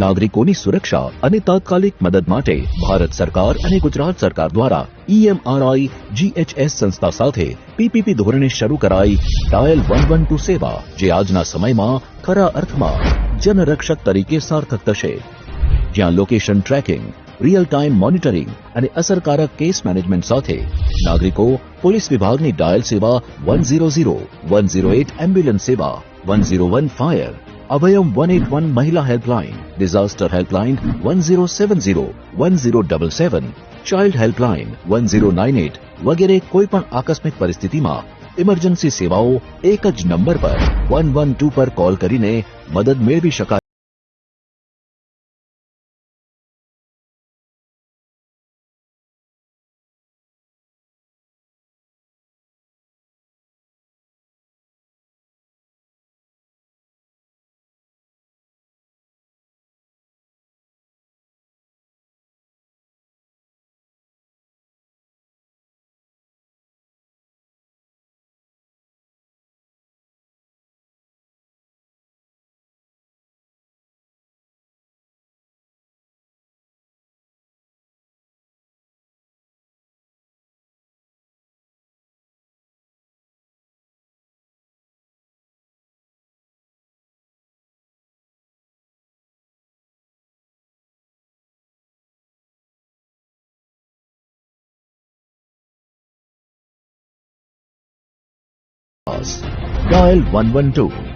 નાગરિકોની સુરક્ષા અને તાત્કાલિક મદદ માટે ભારત સરકાર અને ગુજરાત સરકાર દ્વારા ઈએમઆરઆઈ જીએચએસ સંસ્થા સાથે પીપીપી ધોરણે શરૂ કરાઈ ડાયલ વન વન ટુ સેવા, જે આજના સમયમાં ખરા અર્થમાં જનરક્ષક તરીકે સાર્થક થશે. જ્યાં location tracking real time monitoring અને અસરકારક કેસ મેનેજમેન્ટ સાથે નાગરિકો, પોલીસ વિભાગની ડાયલ સેવા one zero zero, one zero eight ambulance સેવા, one zero one fire, Abhayam one eight one મહિલા helpline disaster helpline one zero seven zero one zero double seven child helpline one zero nine eight વગેરે કોઈ પણ આકસ્મિક પરિસ્થિતિમાં emergency સેવાઓ એક જ નંબર પર વન વન ટુ પર કોલ કરીને મદદ મેળવી શકાય. Dial 112